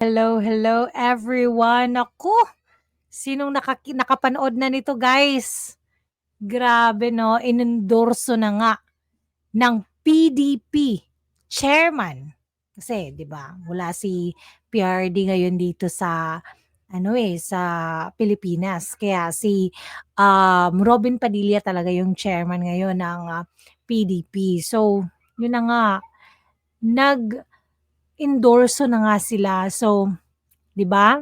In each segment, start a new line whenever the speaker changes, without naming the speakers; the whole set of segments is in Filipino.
Hello, hello everyone. Naku, sinong nakaki nakapanood na nito guys? Grabe 'no, inendorso na nga ng PDP chairman. Kasi 'di ba, wala si PRD ngayon dito sa ano, eh, sa Pilipinas. Kaya si, um, Robin Padilla talaga yung chairman ngayon ng, ah, PDP. So, yun na nga, nag-endorso na nga sila. So, 'di ba,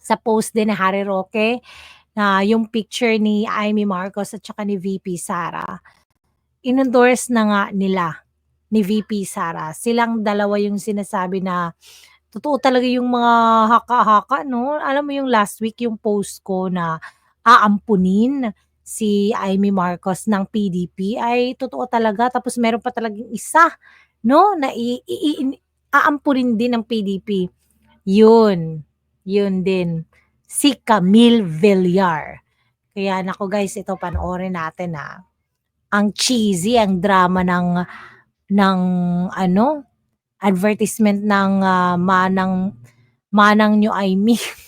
sa post din ni Harry Roque na yung picture ni Amy Marcos at saka ni VP Sara, inendorse na nga nila ni VP Sara. Silang dalawa yung sinasabi na totoo talaga yung mga haka-haka 'no. Alam mo yung last week yung post ko na aampunin si Amy Marcos ng PDP ay totoo talaga. Tapos meron pa talagang isa 'no, na i i aampunin din ng PDP. Yun, yun din, si Camille Villar. Kaya naku guys, ito panoorin natin, ah. Ang cheesy, ang drama ng ng ano, advertisement ng, ah, manang manang niyo Amy.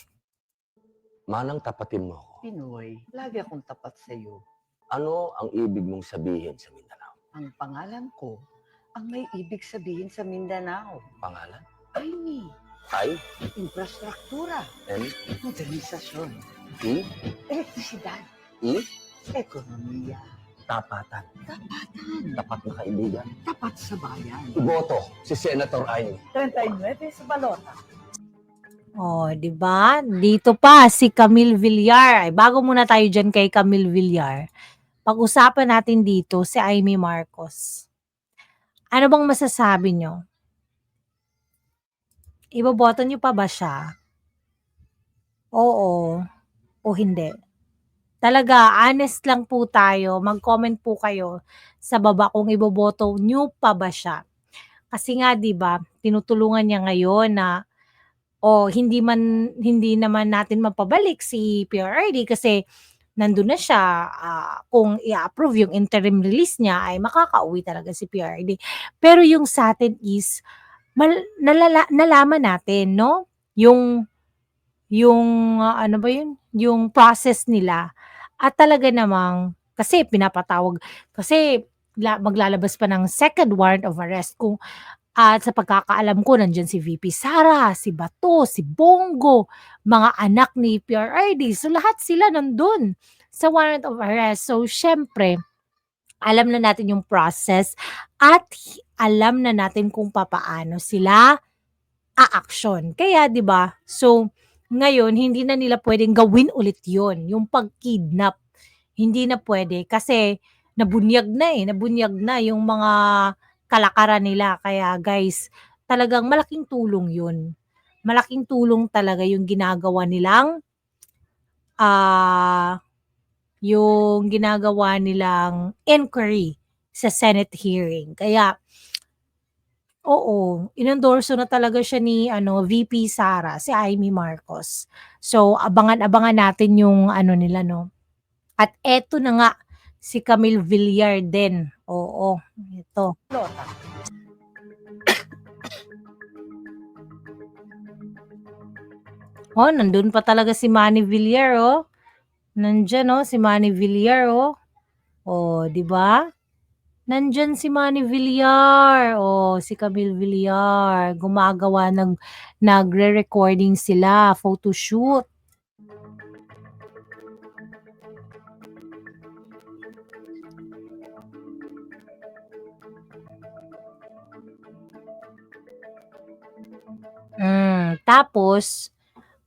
Manang tapatin mo ako.
Pinoy, lagi akong tapat sa iyo.
Ano ang ibig mong sabihin sa Mindanao?
Ang pangalan ko, ang may ibig sabihin sa Mindanao.
Pangalan?
Ay ni,
Ay,
infrastruktura,
N,
modernisasyon,
E,
elektrisidad,
E,
ekonomiya,
tapatan.
tapatan,
Tapat na kaibigan.
tapat sa bayan.
Iboto si Senator Amy.
39 sa balota.
Oh, 'di ba? Dito pa si Camille Villar. Ay, bago muna tayo diyan kay Camille Villar. Pag-usapan natin dito si Amy Marcos. Ano bang masasabi nyo? Iboboto nyo pa ba siya? Oo o hindi? Talaga, honest lang po tayo. Mag-comment po kayo sa baba kung iboboto nyo pa ba siya. Kasi nga 'di ba, tinutulungan niya ngayon na o hindi man hindi naman natin mapabalik si PRRD kasi nandun na siya, ah, kung i-approve yung interim release niya ay makakauwi talaga si PRRD. Pero yung sa'tin is mal nalala nalaman natin 'no, yung yung, ah, ano ba yun, yung process nila. At talaga namang kasi pinapatawag kasi la maglalabas pa ng second warrant of arrest. Kung at sa pagkakaalam ko nandiyan si VP Sara, si Bato, si Bongo, mga anak ni PRRD. So, lahat sila nandun sa warrant of arrest. So, siyempre, alam na natin yung process at alam na natin kung papaano sila aaksyon. Kaya 'di ba, so ngayon hindi na nila puwedeng gawin ulit yun, yung pag-kidnap. Hindi na puwede kasi nabunyag na, eh, nabunyag na yung mga kalakaran nila. Kaya guys, talagang malaking tulong yun. Malaking tulong talaga yung ginagawa nilang ah, yung ginagawa nilang inquiry sa Senate hearing. Kaya oo, inendorso na talaga siya ni ano, VP Sara, si Amy Marcos. So, abangan-abangan natin yung ano nila 'no. At eto na nga, si Camille Villar din. Oo, ito. Oh, nandun pa talaga si Manny Villar, oh. Nandiyan, oh, si Manny Villar, oh. Oh, 'di ba? Nandiyan si Manny Villar, oh, si Camille Villar, gumagawa nag nagre-recording sila, photoshoot. Tapos,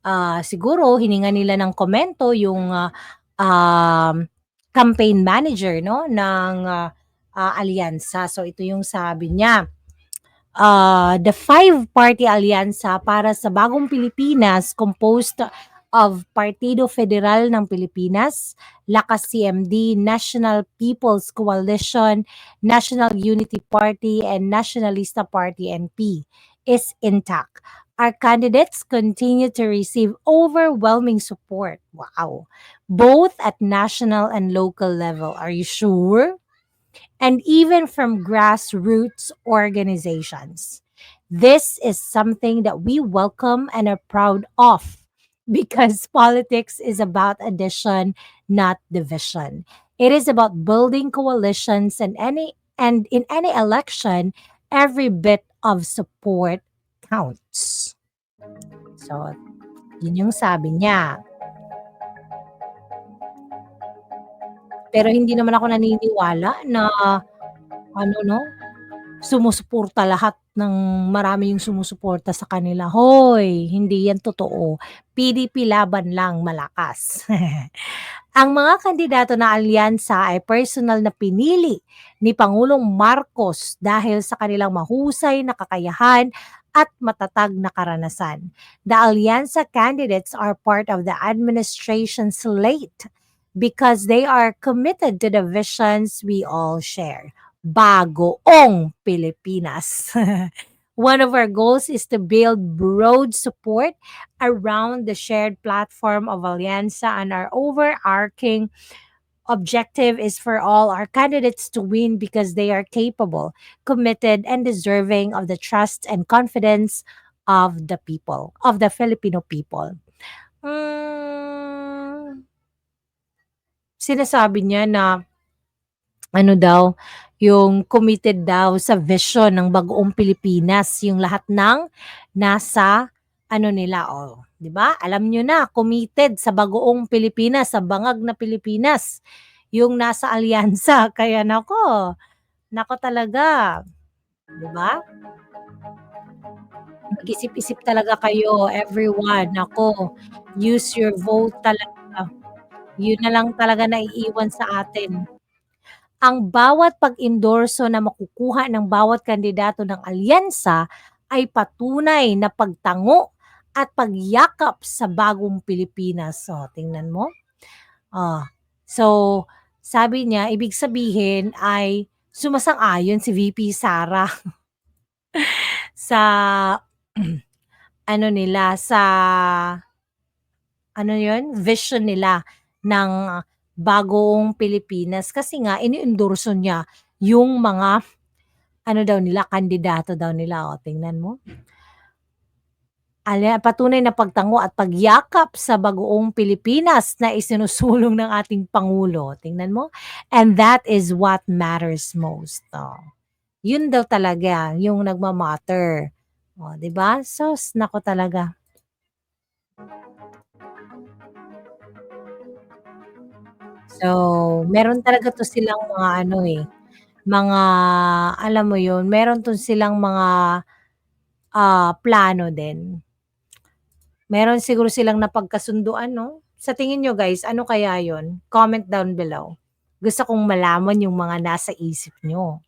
ah, siguro hiningan nila ng komento yung, ah, um, campaign manager 'no, ng, ah, ah, alyansa. So, ito yung sabi niya, ah, "The five-party alyansa para sa bagong Pilipinas composed of Partido Federal ng Pilipinas, Lakas CMD, National People's Coalition, National Unity Party, and Nationalista Party NP is intact. Our candidates continue to receive overwhelming support." Wow! "Both at national and local level." Are you sure? "And even from grassroots organizations. This is something that we welcome and are proud of because politics is about addition, not division. It is about building coalitions and any and in any election, every bit of support counts. So, yun yung sabi niya. Pero hindi naman ako naniniwala na ano 'no, sumusuporta lahat ng marami yung sumusuporta sa kanila. Hoy, hindi yan totoo. PDP laban lang malakas. Ang mga kandidato na alyansa ay personal na pinili ni Pangulong Marcos dahil sa kanilang mahusay na kakayahan at matatag na karanasan. The alyansa candidates are part of the administration slate because they are committed to the visions we all share. Bagoong Pilipinas. One of our goals is to build broad support around the shared platform of Alianza, and our overarching objective is for all our candidates to win because they are capable, committed, and deserving of the trust and confidence of the people, of the Filipino people. Mm, sinasabi niya na ano daw, yung committed daw sa vision ng bagoong Pilipinas, yung lahat ng nasa ano nila, oh, 'di ba? Alam niyo na, committed sa bagoong Pilipinas, sa bangag na Pilipinas, yung nasa alyansa. Kaya nako, nako talaga, 'di ba? Mag-isip-isip talaga kayo, everyone. Nako, use your vote talaga. Yun na lang talaga naiiwan sa atin. Ang bawat pag-endorso na makukuha ng bawat kandidato ng alyansa ay patunay na pagtango at pagyakap sa bagong Pilipinas. So, tingnan mo. Ah, so, sabi niya, ibig sabihin ay sumasang-ayon si VP Sara sa ano nila, sa ano yun, vision nila ng bagong Pilipinas kasi nga ini-endorso niya yung mga ano daw nila, kandidato daw nila. O, tingnan mo. Ala, patunay na pagtango at pagyakap sa bagoong Pilipinas na isinusulong ng ating Pangulo. Tingnan mo. And that is what matters most. O, yun daw talaga yung nagmamatter. O, ba? Sus, nako talaga. So, meron talaga 'to silang mga ano, eh, mga alam mo yun, meron 'to silang mga, ah, plano din. Meron siguro silang napagkasunduan 'no? Sa tingin niyo guys, ano kaya yun? Comment down below. Gusto kong malaman yung mga nasa isip niyo.